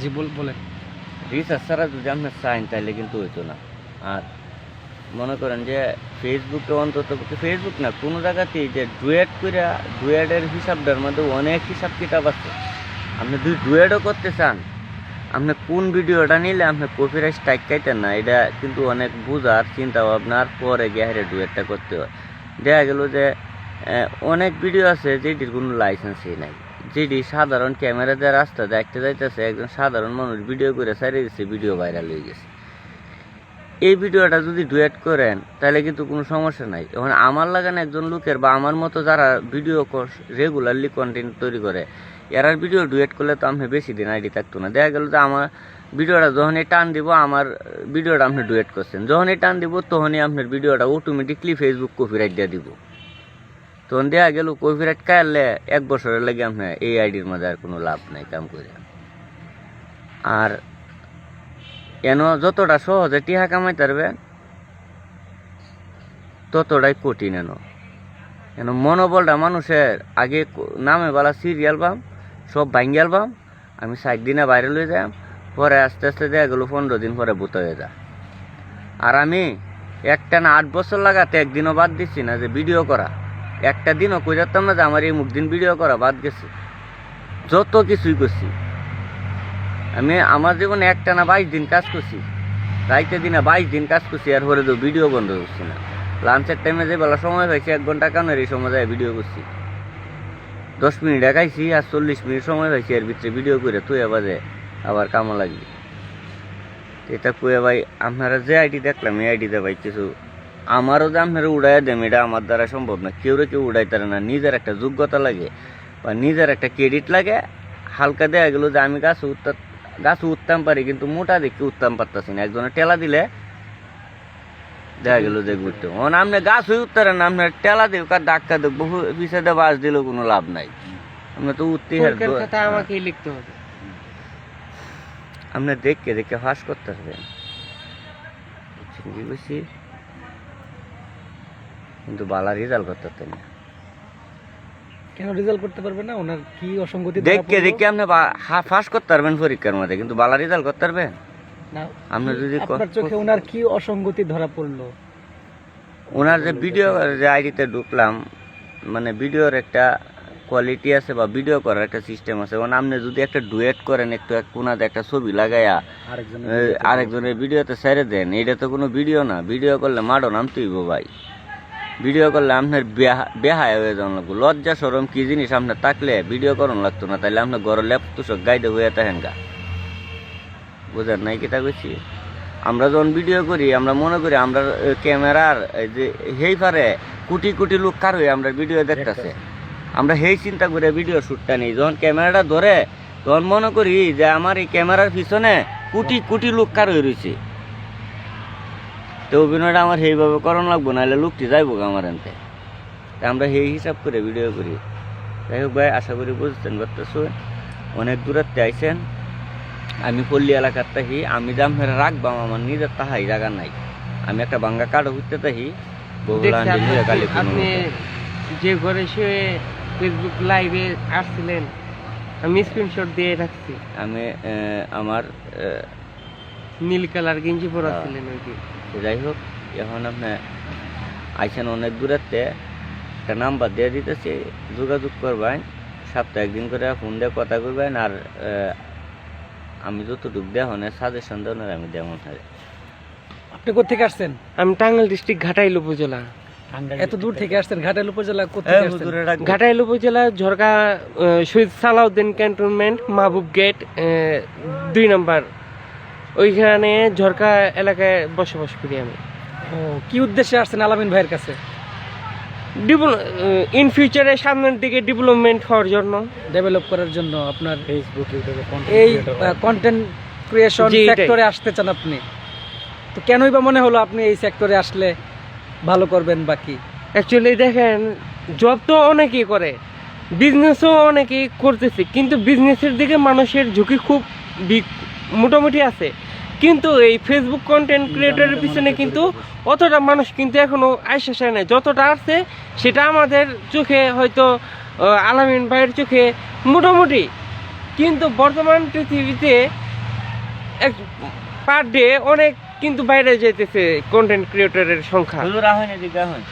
জি, বল, বলেন। রিসার্চ ছাড়া যদি আপনি চাইন তাহলে কিন্তু হইতো না। আর মনে করেন যে ফেসবুকে অন্তত ফেসবুক না, কোনো জায়গাতেই যে ডুয়েট করে ডুয়েটের হিসাবটার মধ্যে অনেক হিসাব কিতাব আছে। আপনি যদি ডুয়েটও করতে চান, আপনি কোন ভিডিওটা নিলে আপনি কপিরাইট স্ট্রাইক খাইতেন না, এটা কিন্তু অনেক বুঝার চিন্তা ভাবনার পরে গিয়ে ডুয়েটটা করতে হয়। দেখা গেল যে অনেক ভিডিও আছে যেটির কোনো লাইসেন্সই নাই। যেটি সাধারণ ক্যামেরা দিয়ে রাস্তা দেখতে যাইতেছে, একজন সাধারণ মানুষ ভিডিও করে সারিয়ে দিচ্ছে ভিডিও ভাইরাল হয়ে গেছে। এই ভিডিওটা যদি ডুয়েট করেন, তাহলে কিন্তু কোনো সমস্যা নাই। এখন আমার লাগানো একজন লোকের বা আমার মতো যারা ভিডিও রেগুলারলি কন্টেন্ট তৈরি করে, এরার ভিডিও ডুয়েট করলে তো আমি বেশি দিন আইডি থাকতো না। দেখা গেল যে আমার ভিডিওটা যখনই টান দিব, আমার ভিডিওটা আপনি ডুয়েট করছেন। যখনই টান দিব, তখনই আপনার ভিডিওটা অটোমেটিকলি ফেসবুক কপিরাইট দিয়ে দিব। তখন দেখা গেল কপিরাইট কাটলে এক বছরের লাগে আপনার এই আইডির মধ্যে আর কোনো লাভ নাই কাম করে। আর এন যতটা সহজে টিহা কামাই পারবেন ততটাই কঠিন এন। এন মনোবলটা মানুষের আগে নামে বলা সিরিয়াল পাম সব ভাঙ্গিয়াল পাম আমি ষাট দিনে বাইরে লয়ে যাম পরে আস্তে আস্তে দেখা গেলো পনেরো দিন পরে হয়ে যা আর আমি একটা না আট বছর লাগাতে একদিনও বাদ দিচ্ছি না যে ভিডিও করা। একটা দিনও কই যাতাম না যে আমার এই মুখ দিন ভিডিও করা বাদ গেছে। যত কিছুই করছি। আমি আমার জীবনে একটা না বাইশ দিন কাজ করছি। রাইতে দিনে বাইশ দিন কাজ করছি আর পরে তো ভিডিও বন্ধ করছি না। লাঞ্চের টাইমে যে বেলা সময় পাইছি, এক ঘণ্টা কানের এই সময় যায় ভিডিও করছি। দশ মিনিট দেখাইছি আর চল্লিশ মিনিট সময় পাইছি এর ভিতরে ভিডিও করে তুই বাজে, আবার কামো লাগবে। এটা কুয়ে ভাই, আপনারা যে আইডি দেখলাম, এই আইডিতে ভাই কিছু আমারও যে আপনারা উড়াই দেন এটা আমার দ্বারা সম্ভব না। কেউ কেউ উড়াই তারে না নিজের একটা যোগ্যতা লাগে বা নিজের একটা ক্রেডিট লাগে। হালকা দেয়া গেল যে আমি গাছ উঠতে গাছ উঠতাম পারি কিন্তু মোটা দেখে উঠতাম পারতাছি না। একজনে টেলা দিলে দেখা গেল যে ঘুরতে। মানে আপনি গাছ হয়ে উঠতে না আপনার টেলা দেব কার ডাক্তার দেব বহু পিছিয়ে বাস দিলেও কোনো লাভ নাই। আপনি তো উঠতেই। আমাকেই লিখতে হবে। আপনি দেখকে দেখে ফাঁস করতে কি বুঝছি কিন্তু বালা রেজাল্ট করতে পারতেন না। কেন রেজাল্ট করতে পারবে না? ওনার কি অসঙ্গতি দেখকে দেখে আপনি ফাঁস করতে পারবেন পরীক্ষার মধ্যে কিন্তু বালা রেজাল্ট করতে পারবেন না আপনি যদি আপনার চোখে ওনার কি অসঙ্গতি ধরা পড়ল? ওনার যে ভিডিও যে আইডিতে ঢুকলাম মানে ভিডিওর একটা কোয়ালিটি আছে বা ভিডিও করার একটা সিস্টেম আছে। মানে আপনি যদি একটা ডুয়েট করেন একটু এক কোনাতে একটা ছবি লাগাইয়া আরেকজনের ভিডিওতে ছেড়ে দেন এটা তো কোনো ভিডিও না। ভিডিও করলে মাডো নামতেই ভাই। ভিডিও করলে আপনার বেহা- বেহায় হয়ে যাওয়ান লাগবো। লজ্জা সরম কি জিনিস? আপনার থাকলে ভিডিও করুন লাগতো না তাহলে আপনার ঘরের ল্যাপ তুষক গাইডে হয়ে থাকেন গা। বুঝেন নাই কিতা কইছি? আমরা যখন ভিডিও করি আমরা মনে করি আমরা ক্যামেরার এই যে হেই পারে কোটি কোটি লোক কার হয়ে আমরা ভিডিও দেখতেছে? আমরা সেই চিন্তা করে ভিডিও শ্যুটটা নিই। যখন ক্যামেরাটা ধরে তখন মনে করি যে আমার এই ক্যামেরার পিছনে কোটি কোটি লোক কার হয়ে রয়েছে তো অভিনয়টা আমার সেইভাবে করণ লাগবো নাহলে লোকটি যাইবো আমার এনতে। তা আমরা সেই হিসাব করে ভিডিও করি। যাই হোক ভাই আশা করি বুঝতেন পারতেছো অনেক দূরত্বে আইছেন। আমি পল্লী এলাকার তাহি আমি দাম ফেরে রাখবাম আমার নিজের তাহাই জায়গা নাই। আমি একটা বাঙ্গা কাঠও হইতে তাহি আপনি- যে ঘরে শুয়ে ফেসবুক লাইভে আসছিলেন আমি স্ক্রিনশট দিয়ে রাখছি। আমি আমার নীল কালার গেঞ্জি পরা হ্যাঁ। ছিলেন কি তো যাই হোক এখন আপনি আইসেন অনেক দূরেতে একটা নাম্বার দিয়ে দিতেছি যোগাযোগ করবেন সপ্তাহে একদিন করে ফোন দিয়ে কথা করবেন আর আহ, আমি যতটুকু দেওয়া সাজেশন দেওয়ার আমি দেওয়া থাকে আপনি কোথেকে আসছেন? আমি টাঙ্গাইল ডিস্ট্রিক্ট ঘাটাইল উপজেলা। এত দূর থেকে আসছেন ঘাটাইল উপজেলা কোথেকে আসছেন? ঘাটাইল উপজেলা ঝরকা শহীদ সালাউদ্দিন ক্যান্টনমেন্ট মাহবুব গেট দুই নম্বর ওইখানে ঝরকা এলাকায় বসবাস করি আমি। ও কি উদ্দেশ্যে আসছেন আলামিন ভাইয়ের কাছে? ইন ফিউচারে সামনের দিকে ডেভেলপমেন্ট হওয়ার জন্য। ডেভেলপ করার জন্য আপনার ফেসবুক এই কন্টেন্ট ক্রিয়েশন সেক্টরে আসতে চান আপনি। তো কেনই বা মনে হলো আপনি এই সেক্টরে আসলে ভালো করবেন বাকি অ্যাকচুয়ালি দেখেন জব তো অনেকেই করে বিজনেসও অনেকেই করতেছে কিন্তু বিজনেসের দিকে মানুষের ঝুঁকি খুব মোটামুটি আছে। কিন্তু এই ফেসবুক কন্টেন্ট ক্রিয়েটরের পিছনে কিন্তু অতটা মানুষ কিন্তু এখনও আইসা আসে নাই। যতটা আসছে সেটা আমাদের চোখে হয়তো আলামিন ভাইয়ের চোখে মোটামুটি। কিন্তু বর্তমান পৃথিবীতে এক পার ডে অনেক কিন্তু বাইরে যেতেছে কন্টেন্ট ক্রিয়েটরের সংখ্যা।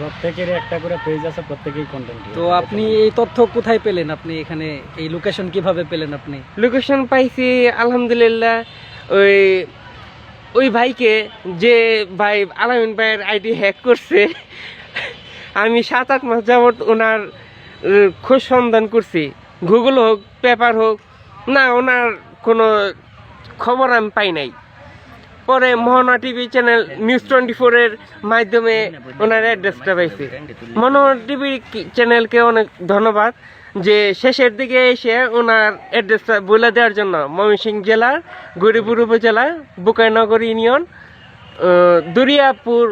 প্রত্যেকের একটা করে পেজ আছে প্রত্যেকেই কন্টেন্ট তো আপনি এই তথ্য কোথায় পেলেন? আপনি এখানে এই লোকেশন কীভাবে পেলেন আপনি? লোকেশন পাইছি আলহামদুলিল্লাহ ওই ওই ভাইকে যে ভাই আলামিন ভাইয়ের আইডি হ্যাক করছে, আমি সাত আট মাস যাবত ওনার খোঁজ সন্ধান করছি। গুগল হোক পেপার হোক, না, ওনার কোনো খবর আমি পাই নাই। পরে Mohona TV channel news twenty ফোরের মাধ্যমে ওনার অ্যাড্রেসটা পাইছি। মনোহর টিভি চ্যানেলকে অনেক ধন্যবাদ। যে শেষের দিকে এসে ওনার অ্যাড্রেসটা বলে দেওয়ার জন্য ময়মনসিংহ জেলার গরিপুর উপজেলা বুকাইনগর ইউনিয়ন দরিয়াপুর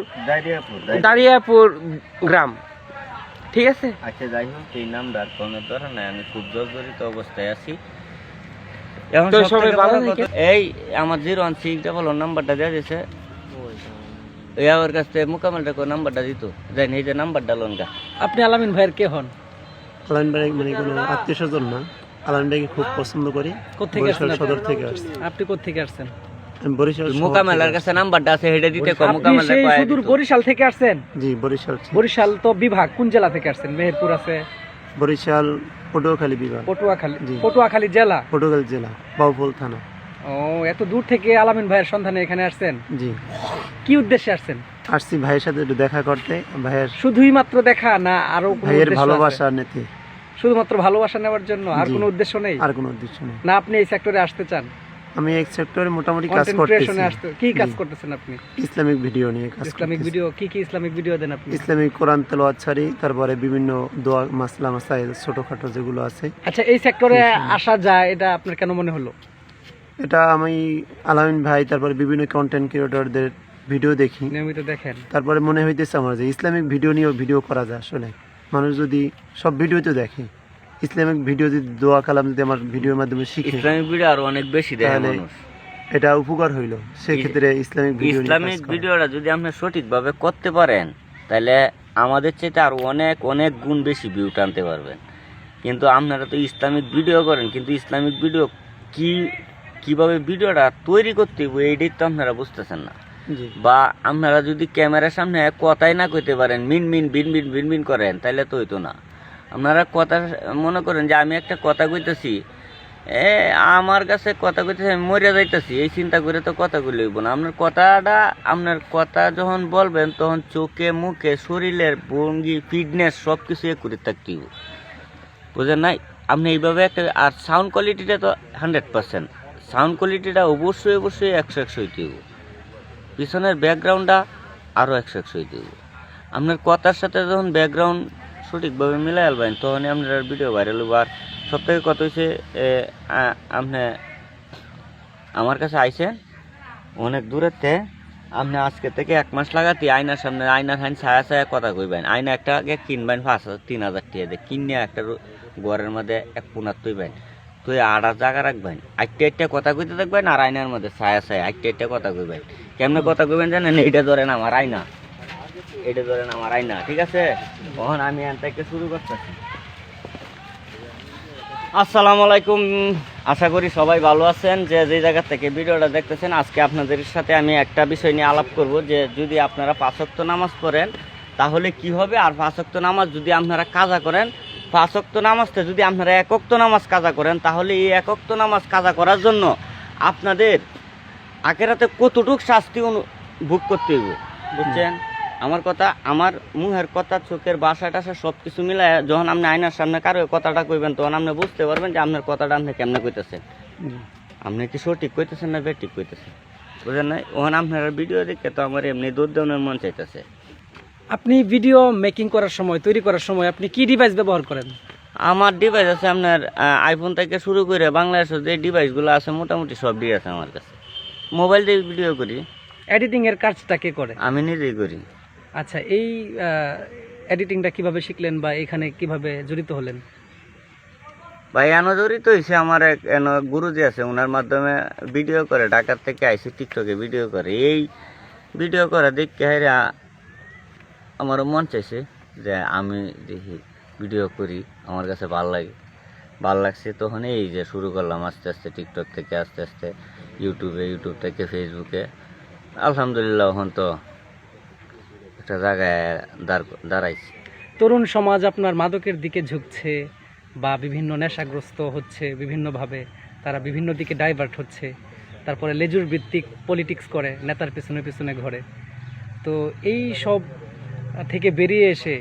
দারিয়াপুর গ্রাম। ঠিক আছে? আচ্ছা যাই হোক এই নামটা কোনো দরকার নাই আমি খুব জর্জরিত অবস্থায় আছি। এখন সবাই ভালো থাকে? এই আমার জিরো ওয়ান সিক্স ডাবল নাম্বারটা দেওয়া দিয়েছে। এই আমার কাছ থেকে মোকামেলটা করে নাম্বারটা দিত। জানি এই যে নাম্বারটা লোন গা আপনি আলামিন ভাইয়ের কে হন? আলামিন ভাই মানে কোনো আত্মীয় স্বজন না। আলামিন ভাইকে খুব পছন্দ করি। বরিশাল সদর থেকে আসছি। আপনি কোথেকে আসছেন? বরিশাল মোকামেলার থেকে কাছে নাম্বারটা আছে সেটা দিতে কম আপনি মোকামেলটা সুদূর বরিশাল থেকে আসছেন? জি বরিশাল বরিশাল তো বিভাগ কোন জেলা থেকে আসছেন? মেহেরপুর আছে। বরিশাল পটুয়াখালী বিভাগ। পটুয়াখালী পটুয়াখালী জেলা? পটুয়াখালী জেলা বাউফল থানা। ও এত দূর থেকে আলামিন ভাইয়ের সন্ধানে এখানে আসছেন? জি। কি উদ্দেশ্যে আসছেন? আসছি ভাইয়ের সাথে একটু দেখা করতে। ভাইয়ের শুধুই মাত্র দেখা না আরও ভাইয়ের ভালোবাসা নিতে। শুধুমাত্র ভালোবাসা নেওয়ার জন্য আর কোনো উদ্দেশ্য নেই? আর কোনো উদ্দেশ্য নেই। না আপনি এই সেক্টরে আসতে চান? আমি এক সেক্টরে মোটামুটি কাজ করতেছি। আসতে কি কাজ করতেছেন আপনি? ইসলামিক ভিডিও নিয়ে কাজ ইসলামিক ভিডিও কি কি ইসলামিক ভিডিও দেন আপনি? ইসলামিক কোরআন তেলাওয়াত ছাড়ি তারপরে বিভিন্ন দোয়া মাসলা মাসাইল ছোটখাটো যেগুলো আছে। আচ্ছা এই সেক্টরে আসা যায় এটা আপনার কেন মনে হলো? এটা আমি আলামিন ভাই তারপরে বিভিন্ন কন্টেন্ট ক্রিয়েটরদের ভিডিও দেখি। নিয়মিত দেখেন। তারপরে মনে হইতেছে আমার যে ইসলামিক ভিডিও নিয়েও ভিডিও করা যায় আসলে। মানুষ যদি সব ভিডিওতে দেখে ইসলামিক ভিডিও যদি দোয়া কালাম যদি আমার ভিডিওর মাধ্যমে শিখে ইসলামিক ভিডিও আরও অনেক বেশি দেখে মানুষ। এটা উপকার হইল। সেক্ষেত্রে ইসলামিক ভিডিও ইসলামিক ভিডিওটা যদি আপনি সঠিকভাবে করতে পারেন তাহলে আমাদের চাইতে আর অনেক অনেক গুণ বেশি ভিউ টানতে পারবেন। কিন্তু আপনারা তো ইসলামিক ভিডিও করেন কিন্তু ইসলামিক ভিডিও কি কীভাবে ভিডিওটা তৈরি করতে হবে এইটাই তো আপনারা বুঝতেছেন না। বা আপনারা যদি ক্যামেরার সামনে কথাই না কইতে পারেন, মিন মিন, বিন বিন বিন বিন করেন তাহলে তো হইতো না। আপনারা কথা মনে করেন যে আমি একটা কথা কইতেছি, এ, আমার কাছে কথা কইতেছি, আমি মরে যাইতেছি, এই চিন্তা করে তো কথা কইলে হইব না। আপনার কথাটা, আপনার কথা যখন বলবেন, তখন চোখে, মুখে, শরীরের ভঙ্গি, ফিটনেস সব কিছু এ করে থাকতে হইব। বুঝেন নাই? আপনি এইভাবে একটা, আর সাউন্ড কোয়ালিটিটা তো হান্ড্রেড পার্সেন্ট সাউন্ড কোয়ালিটিটা অবশ্যই অবশ্যই একশো একশো হইতে হইব। পিছনের ব্যাকগ্রাউন্ডটা আরও একশো একশো হইব। আপনার কথার সাথে যখন ব্যাকগ্রাউন্ড সঠিকভাবে মিলাই আলবেন তখনই আপনার ভিডিও ভাইরাল হইব। আর সব থেকে কথা হচ্ছে আপনি আমার কাছে আইসেন অনেক দূরেতে, আপনি আজকে থেকে এক মাস লাগাতে আয়নার সামনে, আয়নার হান ছায়া ছায়া কথা কইবেন। আয়না একটা আগে কিনবেন পাঁচ হাজার, তিন হাজার টাকা দিয়ে। কিনে একটা ঘরের মধ্যে এক পুনার তুইবেন তুই আড়া জায়গা রাখবেন? আটটা আটটা কথা কইতে থাকবেন আর আয়নার মধ্যে ছায়া ছায়া আটটা আটটা কথা কইবেন। কেমনে কথা কইবেন জানেন? এইটা ধরেন আমার আয়না। এটা ধরেন আমার আয়না, ঠিক আছে? তখন আমি থেকে শুরু করতেছি। আসসালামু আলাইকুম। আশা করি সবাই ভালো আছেন। যে যে জায়গা থেকে ভিডিওটা দেখতেছেন, আজকে আপনাদের সাথে আমি একটা বিষয় নিয়ে আলাপ করব যে যদি আপনারা পাঁচক্ত নামাজ পড়েন, তাহলে কি হবে? আর পাঁচক্ত নামাজ যদি আপনারা কাজা করেন পাঁচক্ত নামাজটা যদি আপনারা একক্ত নামাজ কাজা করেন তাহলে এই একক্ত নামাজ কাজা করার জন্য আপনাদের আখেরাতে কতটুক শাস্তি ভোগ করতে হইব? বুঝছেন? আমার কথা আমার মুহের কথা চোখের বাসা টাসা সব কিছু মিলায় যখন আপনি আয়নার সামনে কারও কথাটা কইবেন তখন আপনি বুঝতে পারবেন যে আপনার কথাটা আপনি কেমনে কইতেছেন। আপনি কি সঠিক কইতেছেন না বেঠিক কইতেছেন? বুঝেন নাই? ওখানে আপনার ভিডিও দেখে তো আমার এমনি দুধ দেওয়ার মন চাইতেছে। আপনি ভিডিও মেকিং করার সময় তৈরি করার সময় আপনি কি ডিভাইস ব্যবহার করেন? আমার ডিভাইস আছে আপনার আইফোন থেকে শুরু করে বাংলাদেশের যে ডিভাইসগুলো আছে মোটামুটি সব দিয়ে আছে আমার কাছে। মোবাইল দিয়ে ভিডিও করি। এডিটিং এর কাজটা কে করে? আমি নিজেই করি। আচ্ছা এই এডিটিংটা কীভাবে শিখলেন বা এখানে কীভাবে জড়িত হলেন? ভাই এনো জড়িত হয়েছে আমার এক এনো গুরুজি আছে ওনার মাধ্যমে ভিডিও করে ঢাকার থেকে আইসি টিকটকে ভিডিও করে। এই ভিডিও করে দেখতে হাইরে আমারও মন চাইছে যে আমি দেখি ভিডিও করি, আমার কাছে ভালো লাগে। ভালো লাগছে তখন এই যে শুরু করলাম আস্তে আস্তে টিকটক থেকে, আস্তে আস্তে ইউটিউবে ইউটিউব থেকে ফেসবুকে আলহামদুলিল্লাহ এখন তো একটা জায়গায় দাঁড় দাঁড়াইছি। তরুণ সমাজ আপনার মাদকের দিকে ঝুঁকছে বা বিভিন্ন নেশাগ্রস্ত হচ্ছে বিভিন্নভাবে, তারা বিভিন্ন দিকে ডাইভার্ট হচ্ছে, তারপরে লেজুর ভিত্তিক পলিটিক্স করে, নেতার পিছনে পিছনে ঘরে। তো এই সব থেকে বেরিয়ে এসে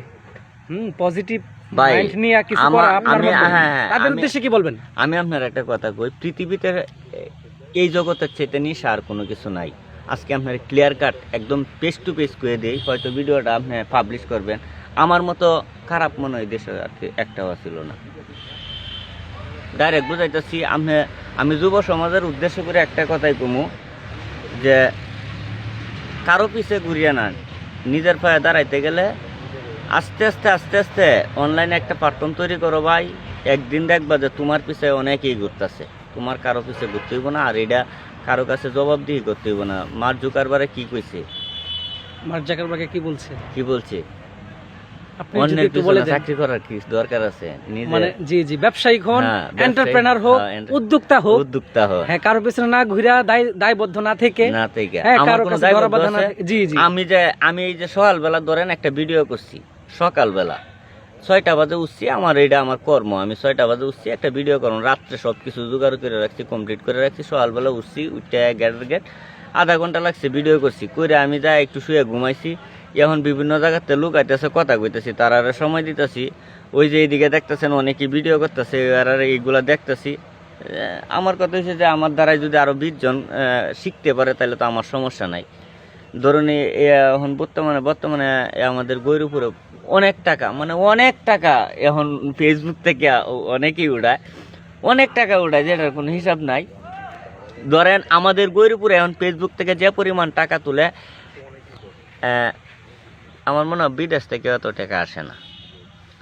হুম পজিটিভ মাইন্ড নিয়ে কিছু করা আপনার। হ্যাঁ, হ্যাঁ, তাদের উদ্দেশ্যে কি বলবেন? আমি আপনার একটা কথা কই পৃথিবীতে এই জগতের চেতে নিশা আর কোনো কিছু নাই। আজকে আপনার ক্লিয়ার কাট একদম পেস টু পেস করে দিই হয়তো ভিডিওটা আপনি পাবলিশ করবেন। আমার মতো খারাপ মনে হয় দেশে আর কি একটাও ছিল না। ডাইরেক্ট বুঝাইতেছি আমি আমি যুব সমাজের উদ্দেশ্য করে একটা কথাই কমু যে কারও পিছে ঘুরিয়ে না নিজের পায়ে দাঁড়াইতে গেলে আস্তে আস্তে আস্তে আস্তে অনলাইনে একটা প্ল্যাটফর্ম তৈরি করো ভাই। একদিন দেখবা যে তোমার পিছে অনেকেই ঘুরতেছে। তোমার কারও পিছে ঘুরতে হইব না আর এটা কারও কাছে জবাবদিহি করতে হইব না। মার জুকারবারে কি কইছে? মার জাকারবার্গে কি বলছে? কি বলছে? অন্যের একটু পিছনে চাকরি করার কি দরকার আছে? মানে জি জি ব্যবসায়িক হন এন্টারপ্রেনার হোক উদ্যোক্তা হোক উদ্যোক্তা হ্যাঁ কারও পিছনে না ঘুরা দায়বদ্ধ না থেকে না থেকে। হ্যাঁ কারও কোনো দায়বদ্ধ না জি জি। আমি যে আমি এই যে সকালবেলা ধরেন একটা ভিডিও করছি সকালবেলা। ছয়টা বাজে উঠছি আমার এটা আমার কর্ম। আমি ছয়টা বাজে উঠছি একটা ভিডিও করব রাত্রে সব কিছু জোগাড় করে রাখছি কমপ্লিট করে রাখছি সকালবেলা উঠছি উঠে গেটের গেট আধা ঘণ্টা লাগছে ভিডিও করছি করে আমি যাই একটু শুয়ে ঘুমাইছি এখন বিভিন্ন জায়গাতে লুকাইতেছে, কথা কইতেছি, তার আর সময় দিতেছি। ওই যে এইদিকে দেখতেছেন, অনেকে ভিডিও করতেছে, আর এইগুলা দেখতেছি। আমার কথা হচ্ছে যে, আমার দ্বারাই যদি আরও বিশ জন শিখতে পারে, তাহলে তো আমার সমস্যা নাই। ধরুন এখন বর্তমানে বর্তমানে আমাদের গৈরুপুরে অনেক টাকা মানে অনেক টাকা এখন ফেসবুক থেকে অনেকেই উড়ায়। অনেক টাকা উড়ায়, যেটার কোনো হিসাব নাই। ধরেন, আমাদের গৈরুপুরে এখন ফেসবুক থেকে যে পরিমাণ টাকা তুলে আমার মনে হয় বিদেশ থেকে অত টাকা আসে না।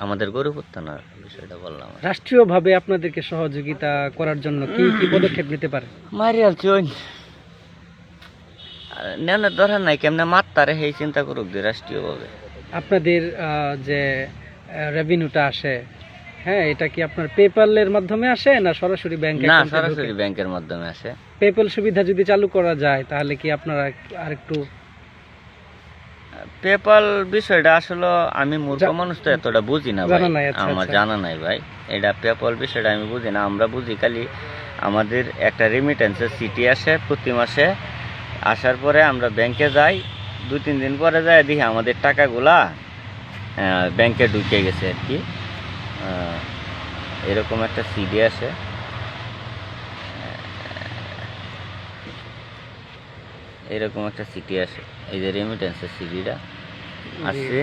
আমাদের গৌরপুর থানার বিষয়টা বললাম। রাষ্ট্রীয়ভাবে আপনাদেরকে সহযোগিতা করার জন্য কি কি পদক্ষেপ নিতে পারে? মারিয়াল চইন নেনের ধরেন নাই কেমনে মাত্তারে সেই চিন্তা করুক দিয়ে রাষ্ট্রীয়ভাবে। আপনাদের যে রেভিনিউটা আসে হ্যাঁ এটা কি আপনার পেপ্যালের মাধ্যমে আসে না সরাসরি ব্যাংক না সরাসরি ব্যাংকের মাধ্যমে আসে। পেপ্যাল সুবিধা যদি চালু করা যায় তাহলে কি আপনারা আরেকটু পেপাল বিষয়টা আসলে আমি মূর্খ মানুষ তো এতটা বুঝি না ভাই। আচ্ছা, আমার আচ্ছা। জানা নাই ভাই। এটা পেপাল বিষয়টা আমি বুঝি না আমরা বুঝি খালি আমাদের একটা রেমিটেন্সের সিটি আসে প্রতি মাসে। আসার পরে আমরা ব্যাংকে যাই দুই তিন দিন পরে যাই দেখি আমাদের টাকাগুলা ব্যাংকে ঢুকে গেছে আর কি। এরকম একটা সিডি আসে। এরকম একটা সিটি আসে। এই যে রেমিটেন্সের সিডিটা আসছে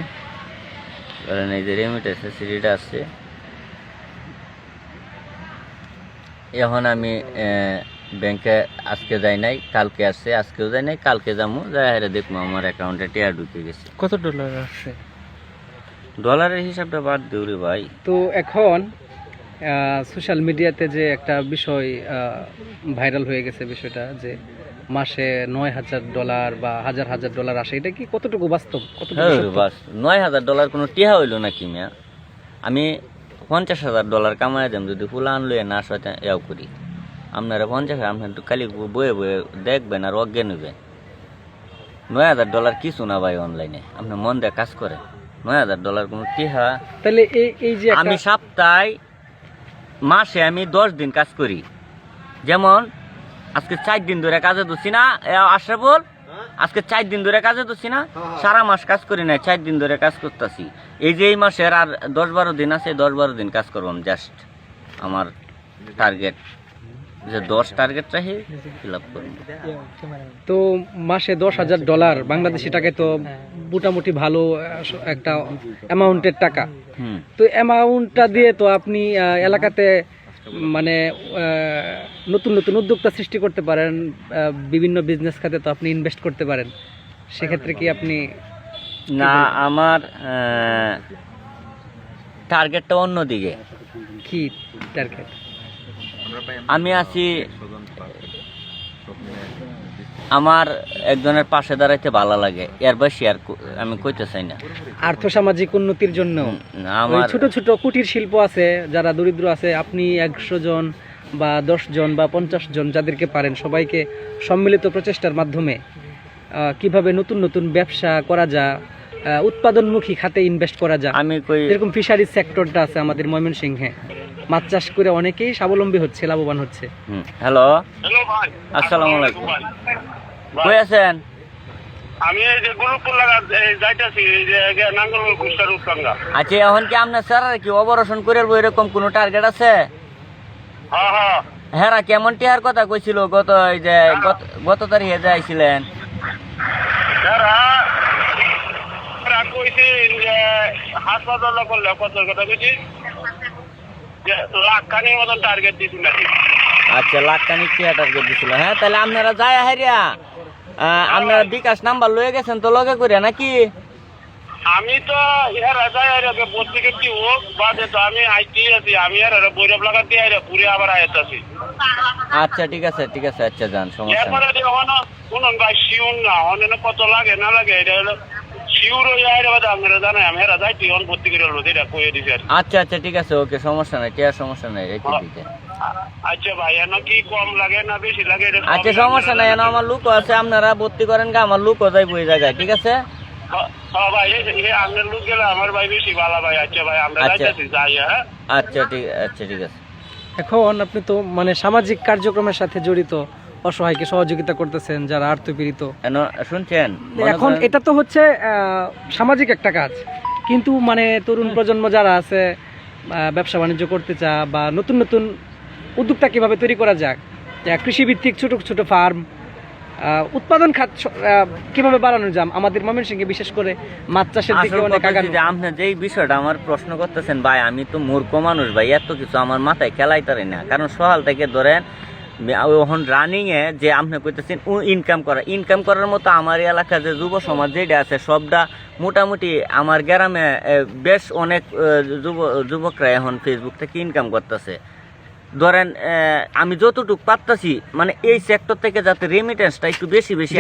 ধরেন এই যে রেমিটেন্সের সিডিটা আসছে এখন আমি ব্যাংকে আজকে যাই নাই কালকে আসছে। আজকেও যাই নাই কালকে যাব যাই হেরে দেখব আমার অ্যাকাউন্টে টিয়া ঢুকে গেছে। কত ডলার আসছে ডলারের হিসাবটা বাদ দিউরি ভাই। তো এখন সোশ্যাল মিডিয়াতে যে একটা বিষয় ভাইরাল হয়ে গেছে বিষয়টা যে মাসে নয় হাজার ডলার বা হাজার হাজার ডলার আসে এটা কি কতটুকু বাস্তব? হ্যাঁ নয় হাজার ডলার কোনো টিহা হইল নাকি মিয়া? আমি পঞ্চাশ হাজার ডলার কামাই দেম যদি ফুলা আনলো না সাথে ইয়াও করি। আপনারা পঞ্চাশ আপনার একটু খালি বয়ে বয়ে দেখবেন আর অজ্ঞান হইবেন। নয় হাজার ডলার কিছু না ভাই অনলাইনে আপনি মন দিয়ে কাজ করেন। নয় হাজার ডলার কোনো টিহা। তাহলে এই এই যে আমি সপ্তাহে মাসে আমি দশ দিন কাজ করি। যেমন আজকে চার দিন ধরে কাজে ধরছি না আশরাফুল। আজকে চার দিন ধরে কাজে ধরছি না সারা মাস কাজ করি না চার দিন ধরে কাজ করতেছি। এই যে এই মাসের আর দশ বারো দিন আছে দশ বারো দিন কাজ করব জাস্ট আমার টার্গেট যে দশ টার্গেট রাখি ফিল আপ করব। তো মাসে দশ হাজার ডলার বাংলাদেশি টাকায় তো মোটামুটি ভালো একটা অ্যামাউন্টের টাকা। হুম। তো অ্যামাউন্টটা দিয়ে তো আপনি এলাকাতে মানে নতুন নতুন উদ্যোক্তা সৃষ্টি করতে পারেন বিভিন্ন বিজনেস খাতে তো আপনি ইনভেস্ট করতে পারেন। সেক্ষেত্রে কি আপনি না আমার টার্গেটটা অন্যদিকে। কি টার্গেট আমি আছি আমার একজনের পাশে দাঁড়াইতে ভালো লাগে। এর বেশি আর আমি কইতে চাই না। আর্থসামাজিক উন্নতির জন্য। আমার ছোট ছোট কুটির শিল্প আছে যারা দরিদ্র আছে আপনি একশো জন বা দশ জন বা পঞ্চাশ জন যাদেরকে পারেন সবাইকে সম্মিলিত প্রচেষ্টার মাধ্যমে কীভাবে নতুন নতুন ব্যবসা করা যায় আহ, উৎপাদনমুখী খাতে ইনভেস্ট করা যায় আমি কই যেরকম ফিশারিজ সেক্টরটা আছে আমাদের ময়মনসিংহে। মাছ চাষ করে অনেকেই স্বাবলম্বী হচ্ছে লাভবান হচ্ছে। হ্যালো। হ্যালো ভাই। আসসালামু আলাইকুম। কই আছেন? আমি এই যে গুরুপুর লাগা যাইতাছি এই যে নাঙ্গল কুস্টার উৎসঙ্গা আচ্ছা এখন কি আপনার স্যার কি অপারেশন করে এরকম কোনো টার্গেট আছে? হ্যাঁ হ্যাঁ। হ্যাঁ কেমন টিয়ার কথা কইছিল? গত এই যে গত- তারিখে যাইছিলেন। এরা কইছি যে হাসপাতাল করলে কত কথা কইছি? যে মতন টার্গেট দিছি নাকি আচ্ছা লাখ কানিক টিয়া টার্গেট দিছিল? হ্যাঁ তাহলে আপনারা যায় আহ, আপনারা বিকাশ নাম্বার লয়ে গেছেন তো লগে করে নাকি? আমি তো আর পত্রিকা কি হোক বাদে তো আমি আইটি আছি আমি আর বৈরব লাগা দিয়ে আর পুরে আবার আইতাছি আচ্ছা ঠিক আছে ঠিক আছে আচ্ছা যান সমস্যা এরপরে যে হন কোন ভাই শিউন না অনেক কত লাগে না লাগে এটা হলো হয়ে। আচ্ছা আচ্ছা ঠিক আছে ওকে সমস্যা নাই টিয়ার সমস্যা নাই রেখে দিতে আচ্ছা ভাই এন কি কম লাগে না বেশি লাগে আচ্ছা সমস্যা নাই এনে আমার লুকও আছে আপনারা ভর্তি করেন গা আমার লুকও যাইব ওই জায়গায় ঠিক আছে? হ্যাঁ, হ্যাঁ ভাই এই এই আপনার লোক গেলে আমার ভাই বেশি ভালো ভাই। আচ্ছা ভাই আমরা আচ্ছা। যাইতেছি যাই হ্যাঁ। আচ্ছা ঠিক আচ্ছা ঠিক আছে। এখন আপনি তো মানে সামাজিক কার্যক্রমের সাথে জড়িত অসহায়কে সহযোগিতা করতেছেন যারা আর্তপীড়িত। এন শুনছেন? এখন এটা তো হচ্ছে সামাজিক একটা কাজ। কিন্তু মানে তরুণ প্রজন্ম যারা আছে ব্যবসা বাণিজ্য করতে চা বা নতুন নতুন উদ্যোক্তা কীভাবে তৈরি করা যাক কৃষিভিত্তিক ছোট ছোট ফার্ম উৎপাদন খাত কীভাবে বাড়ানো যায় আমাদের ময়মনসিংহে বিশেষ করে মাছ চাষের দিকে অনেক আগানো। যে আপনি যেই বিষয়টা আমার প্রশ্ন করতেছেন ভাই আমি তো মূর্খ মানুষ ভাই এত কিছু আমার মাথায় খেলাই খেলাইতারি না। কারণ সকাল থেকে ধরেন ওখন রানিং এ যে আপনি কইতেছেন ইনকাম করা ইনকাম করার মতো আমার এই এলাকার যে যুব সমাজ যেটা আছে সবটা মোটামুটি আমার গ্রামে বেশ অনেক যুব যুবকরা এখন ফেসবুক থেকে ইনকাম করতেছে ধরেন আমি যতটুকু পারতাছি মানে এই সেক্টর থেকে যাতে রেমিটেন্সটা একটু বেশি বেশি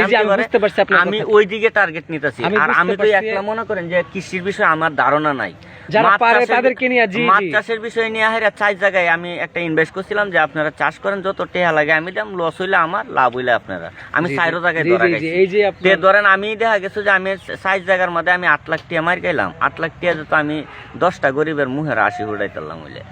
আমি। ওই দিকে টার্গেট নিতেছি আর আমি তো। একলা মনে করেন যে কৃষির বিষয়ে আমার ধারণা নাই যারা পারে তাদেরকে নিয়ে, জি, মাছ চাষের বিষয় নিয়ে হেরা চার জায়গায় আমি একটা ইনভেস্ট করছিলাম যে আপনারা চাষ করেন যত টেহা লাগে আমি দাম লস হইলে আমার লাভ হইলে আপনারা। আমি। জায়গায় ধরা গেছি এই যে তে আপনার ধরেন আমি দেখা গেছে যে আমি সাইজ জায়গার মধ্যে আমি আট লাখ টিয়া মার গেলাম আট লাখ টিয়া তো আমি দশটা গরিবের মুহের আশি উড়াইতাম হইলে।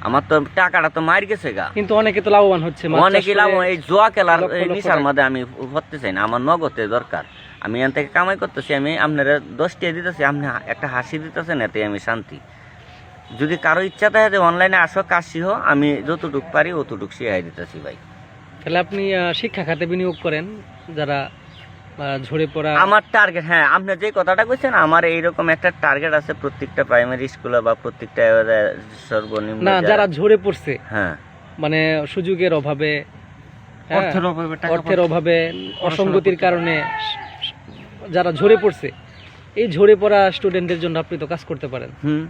আমার তো টাকাটা তো মার গেছে গা। কিন্তু অনেকে তো লাভবান হচ্ছে অনেকে এই জোয়া খেলার নিশার মধ্যে আমি ভরতে চাই না। আমার নগদে দরকার। আমি এখান থেকে কামাই করতেছি আমি আপনারা দশটি দিতেছি আপনি একটা হাসি দিতেছেন এতে আমি শান্তি। যদি কারও ইচ্ছা থাকে যে অনলাইনে আসো কাজ শিখো আমি যতটুক পারি অতটুক শিখাই দিতেছি ভাই। তাহলে আপনি শিক্ষা খাতে বিনিয়োগ করেন যারা ঝরে পড়া আমার টার্গেট হ্যাঁ আপনি যে কথাটা কইছেন আমার এইরকম একটা টার্গেট আছে প্রত্যেকটা প্রাইমারি স্কুলে বা প্রত্যেকটা সর্বনিম্ন না যারা- যারা ঝরে পড়ছে হ্যাঁ। মানে সুযোগের অভাবে হ্যাঁ, অর্থের অভাবে অর্থের অভাবে অসঙ্গতির কারণে যারা ঝরে পড়ছে এই ঝরে পড়া স্টুডেন্টদের জন্য আপনি তো কাজ করতে পারেন। হুম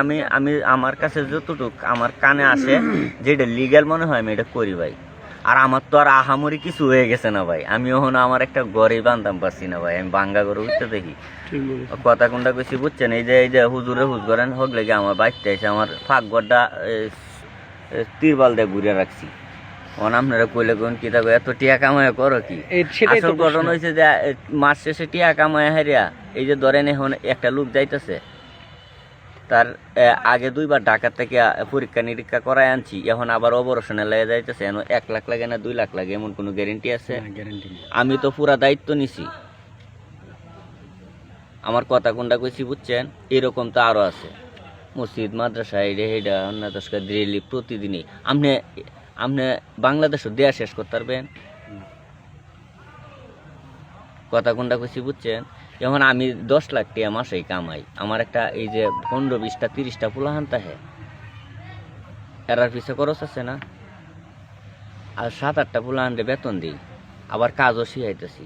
আমি আমি আমার কাছে যতটুক আমার কানে আসে যেটা লিগ্যাল মনে হয় আমি এটা করি ভাই। আর আমার তো আর আহামরি কিছু হয়ে গেছে না ভাই। আমি ওখানে আমার একটা ঘরে বান্ধাম পারছি না ভাই। আমি বাঙ্গা করে উঠতে দেখি। কথা কোনটা কইছি বুঝছেন? এই যে এই যে হুজুরে হুজ করেন হোক লেগে আমার বাইকটা এসে আমার ফাঁক গড়টা তিরবাল দিয়ে ঘুরে রাখছি। অন আপনারা কইলে কোন কি থাকো? এত টিয়া কামায় করো কি? এই সেটাই তো আসল ঘটনা হয়েছে যে মাস শেষে টিয়া কামায় হারিয়া এই যে ধরেন এখন একটা লোক যাইতেছে তার আগে দুইবার ঢাকা থেকে পরীক্ষা নিরীক্ষা করায় আনছি এখন আবার অপারেশনে লেগে যাইতেছে এখন এক লাখ লাগে না দুই লাখ লাগে এমন কোনো গ্যারেন্টি আছে? আমি তো পুরা দায়িত্ব নিছি। আমার কথা কোনটা কইছি বুঝছেন? এরকম তো আরও আছে। মসজিদ মাদ্রাসা এটা হেডা অন্যতস্কা ডেলি প্রতিদিনই। আপনি আপনি বাংলাদেশও দেয়া শেষ করতে পারবেন। কথা কোনটা কইছি বুঝছেন? যেমন আমি দশ লাখ টাকা মাসেই কামাই। আমার একটা এই যে পনেরো বিশটা তিরিশটা পোলাহান তাহে এরার পিছে খরচ আছে না? আর সাত আটটা পোলাহানরে বেতন দিই। আবার কাজও শিখাইতেছি।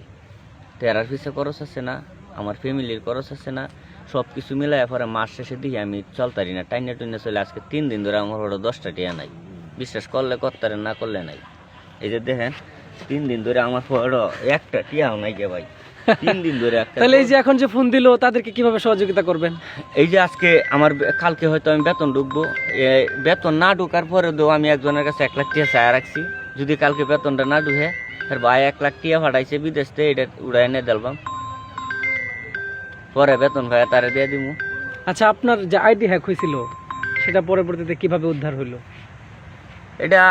তো এরার পিছে খরচ আছে না? আমার ফ্যামিলির খরচ আছে না? সব কিছু মিলাই পরে মাস শেষে দিই, আমি চলতারি না। টাইনে টুইনে চলে আজকে তিন দিন ধরে আমার হলো দশটা টিয়া নাই। বিশ্বাস করলে করতারেন না করলে নাই। এই যে দেখেন তিন দিন ধরে আমার হলো একটা টিয়াও নাই গে ভাই। তিন দিন ধরে একটা তাহলে এই যে এখন যে ফোন দিলো তাদেরকে কীভাবে সহযোগিতা করবেন? এই যে আজকে আমার কালকে হয়তো আমি বেতন ঢুকবো। বেতন না ঢুকার পরে তো আমি একজনের কাছে এক লাখ টিয়া চায়া রাখছি। যদি কালকে বেতনটা না ঢুকে আর ভাই এক লাখ টিয়া ফাটাইছে বিদেশ থেকে এটা উড়াই এনে দিলাম পরে বেতন ভাই তারে দিয়ে দিব আচ্ছা আপনার যে আইডি হ্যাক হয়েছিল সেটা পরবর্তীতে কীভাবে উদ্ধার হইল? এটা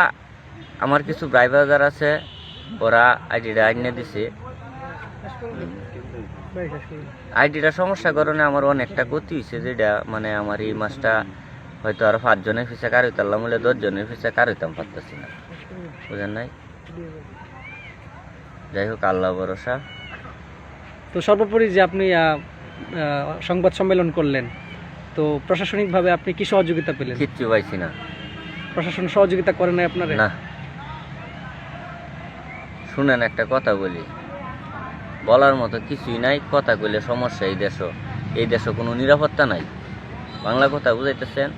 আমার কিছু ড্রাইভার আছে ওরা আইডিটা আইনে দিছে। আইডিটা সমস্যার কারণে আমার অনেকটা ক্ষতি হয়েছে যেটা মানে আমার এই মাসটা হয়তো আর পাঁচজনের ফিসে কার হইতাম বলে দশজনের ফিসে কার হইতাম পারতেছি না। বুঝেন নাই? যাই হোক আল্লাহ ভরসা। তো সর্বোপরি যে আপনি সংবাদ সম্মেলন করলেন তো প্রশাসনিকভাবে আপনি কি সহযোগিতা পেলেন? কিচ্ছু পাইছি না। প্রশাসন সহযোগিতা করে নাই আপনার? না। শুনেন একটা কথা বলি। বলার মতো কিছুই নাই কথা কইলে সমস্যা এই দেশ এই দেশে কোনো নিরাপত্তা নাই। বাংলা কথা বুঝাইতেছেন?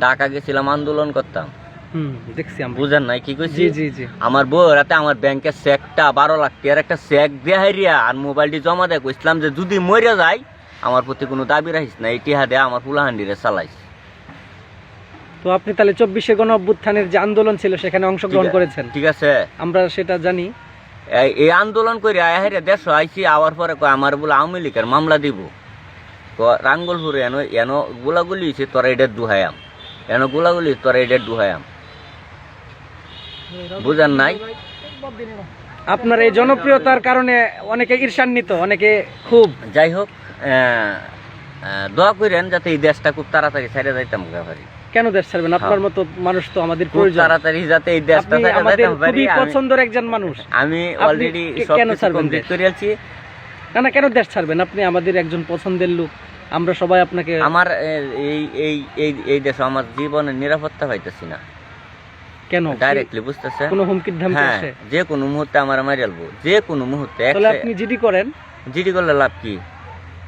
ঢাকা গেছিলাম আন্দোলন করতাম। হুম দেখছি বুঝেন নাই কি কইছি? জি জি জি। আমার বউ রাতে আমার ব্যাংকের চেকটা বারো লাখ টাকার একটা চেক দিয়ে হারিয়া আর মোবাইলটি জমা দেয় কইছিলাম যে যদি মরে যায় আমার প্রতি কোনো দাবি রাখিস না এই টিহা দেয়া আমার ফুলাহান্ডিরে চালাইস। তো আপনি তাহলে চব্বিশে গণ অভ্যুত্থানের যে আন্দোলন ছিল সেখানে অংশগ্রহণ করেছেন। ঠিক আছে। আমরা সেটা জানি। এই আন্দোলন করে আহেরে দেশ আইসি আওয়ার পরে আমার বলে আওয়ামী লীগের মামলা দিব। রাঙ্গলপুরে এনো এনো গোলাগুলি হয়েছে তোরা এটার দুহায়াম। এনো গোলাগুলি তোরা এটার দুহায়াম। বুঝান নাই? আপনার এই জনপ্রিয়তার কারণে অনেকে ঈর্ষান্বিত অনেকে খুব যাই হোক দোয়া করেন যাতে এই দেশটা খুব তাড়াতাড়ি ছেড়ে যাইতাম পারি কেন দেশ ছাড়বেন? আপনার মতো মানুষ তো আমাদের প্রয়োজন। তাড়াতাড়ি যাতে এই দেশটা আপনি আমাদের খুবই পছন্দের একজন মানুষ। আমি অলরেডি কেন ছাড়বেন আলছি না না কেন দেশ ছাড়বেন? আপনি আমাদের একজন পছন্দের লোক। আমরা সবাই আপনাকে আমার এই এই এই এই দেশে আমার জীবনের নিরাপত্তা পাইতেছি না। কেন? ডাইরেক্টলি বুঝতেছেন? কোনো হুমকির ধামকি হ্যাঁ আসে? যে কোনো মুহূর্তে আমার মারি আলবো যে কোনো মুহূর্তে তাহলে আপনি জিডি করেন? জিডি করলে লাভ কি?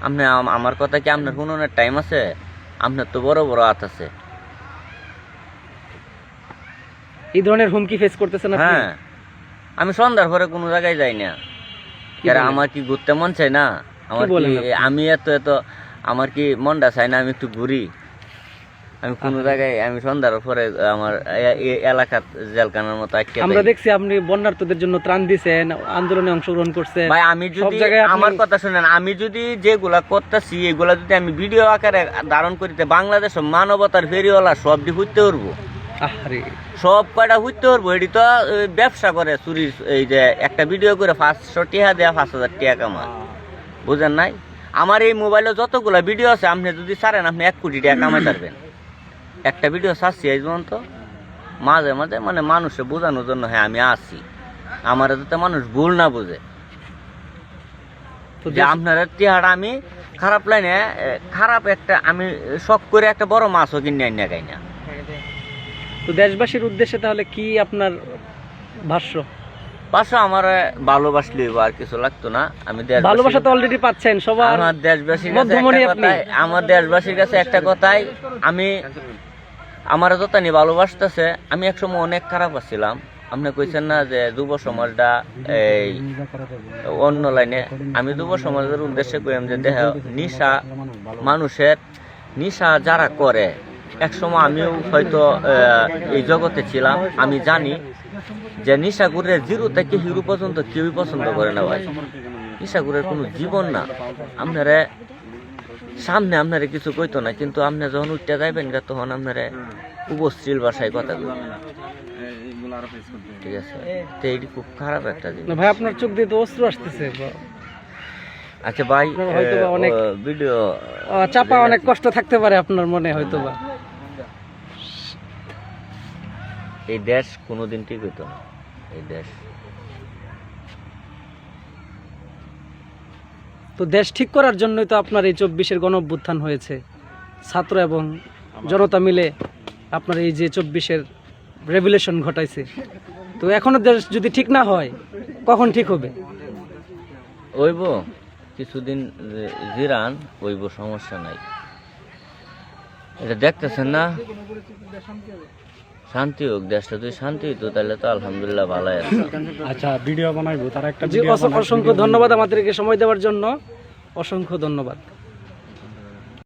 আপনি আমার কথা কি আপনার কোনো টাইম আছে? আপনার তো বড় বড় হাত আছে। এই ধরনের হুমকি ফেস করতেছেন আপনি? হ্যাঁ। আমি সন্ধ্যার পরে কোনো জায়গায় যাই না। কারণ আমার কি ঘুরতে মন চাই না? আমার কি আমি এত এত আমার কি মনটা চাই না আমি একটু ঘুরি? আমি কোনো জায়গায় আমি সন্ধ্যার পরে আমার এলাকার জেলখানার মতো আটকে আমরা দেখছি আপনি বন্যার্থদের জন্য ত্রাণ দিছেন আন্দোলনে অংশগ্রহণ করছেন। ভাই আমি যদি আমার কথা শুনেন আমি যদি যেগুলা করতেছি এগুলা যদি আমি ভিডিও আকারে ধারণ করিতে বাংলাদেশ মানবতার ফেরিওয়ালা সব দি হইতে পারব আরে সব কয়টা হইতে পারব এটি তো ব্যবসা করে চুরি এই যে একটা ভিডিও করে পাঁচশো টিয়া দেয়া পাঁচ হাজার টিয়া কামা বুঝেন নাই? আমার এই মোবাইলে যতগুলা ভিডিও আছে আপনি যদি ছাড়েন আপনি এক কোটি টাকা কামাই পারবেন। একটা ভিডিও ছাড়ছি এই পর্যন্ত। মাঝে মাঝে মানে মানুষে বোঝানোর জন্য হ্যাঁ আমি আছি। আমার যাতে মানুষ ভুল না বোঝে। যে আপনার টিহাটা আমি খারাপ লাইনে খারাপ একটা আমি শখ করে একটা বড় মাছও কিনে আনি না তো দেশবাসীর উদ্দেশ্যে তাহলে কি আপনার ভাষ্য? পাশে আমার ভালোবাসলে আর কিছু লাগতো না। আমি দেশবাসী- ভালোবাসা তো অলরেডি পাচ্ছেন সবার আমার দেশবাসীর কাছে একটা কথাই আমার দেশবাসীর কাছে একটা কথাই আমি আমার যত নি ভালোবাসতেছে আমি একসময় অনেক খারাপ আছিলাম। আপনি কইছেন না যে যুব সমাজটা এই অন্য লাইনে। আমি যুব সমাজের উদ্দেশ্যে কইম যে দেহ নিশা মানুষের নিশা যারা করে একসময় আমিও হয়তো এই জগতে ছিলাম। আমি জানি যে নিশাগুরের জিরো থেকে হিরো পর্যন্ত কেউই পছন্দ করে না ভাই। নিশাগুরের কোনো জীবন না। আপনারা সামনে আপনারা কিছু কইতো না কিন্তু আপনি যখন উঠতে যাইবেন গা তখন আপনারা উপশ্রীল ভাষায় কথা কইবেন ঠিক আছে তো এইটি খুব খারাপ একটা জিনিস। ভাই আপনার চোখ দিয়ে তো অস্ত্র আসতেছে। আচ্ছা ভাই হয়তো অনেক- ভিডিও চাপা অনেক কষ্ট থাকতে পারে আপনার মনে হয়তো বা এই দেশ কোনোদিন ঠিক হইতো না। এই দেশ। তো দেশ ঠিক করার জন্যই তো আপনার এই চব্বিশের গণ অভ্যুত্থান হয়েছে। ছাত্র এবং জনতা মিলে আপনার এই যে চব্বিশের রেভুলেশন ঘটাইছে। তো এখনও দেশ যদি ঠিক না হয় কখন ঠিক হবে? ওইব কিছুদিন জিরান ওইব সমস্যা নাই। এটা দেখতেছেন না? শান্তি হোক দেশটা তুই শান্তি হইতো তাহলে তো আলহামদুলিল্লাহ ভালো আছে। আচ্ছা ভিডিও বানাইবো তারা একটা অসংখ্য ধন্যবাদ আমাদেরকে সময় দেওয়ার জন্য। অসংখ্য ধন্যবাদ।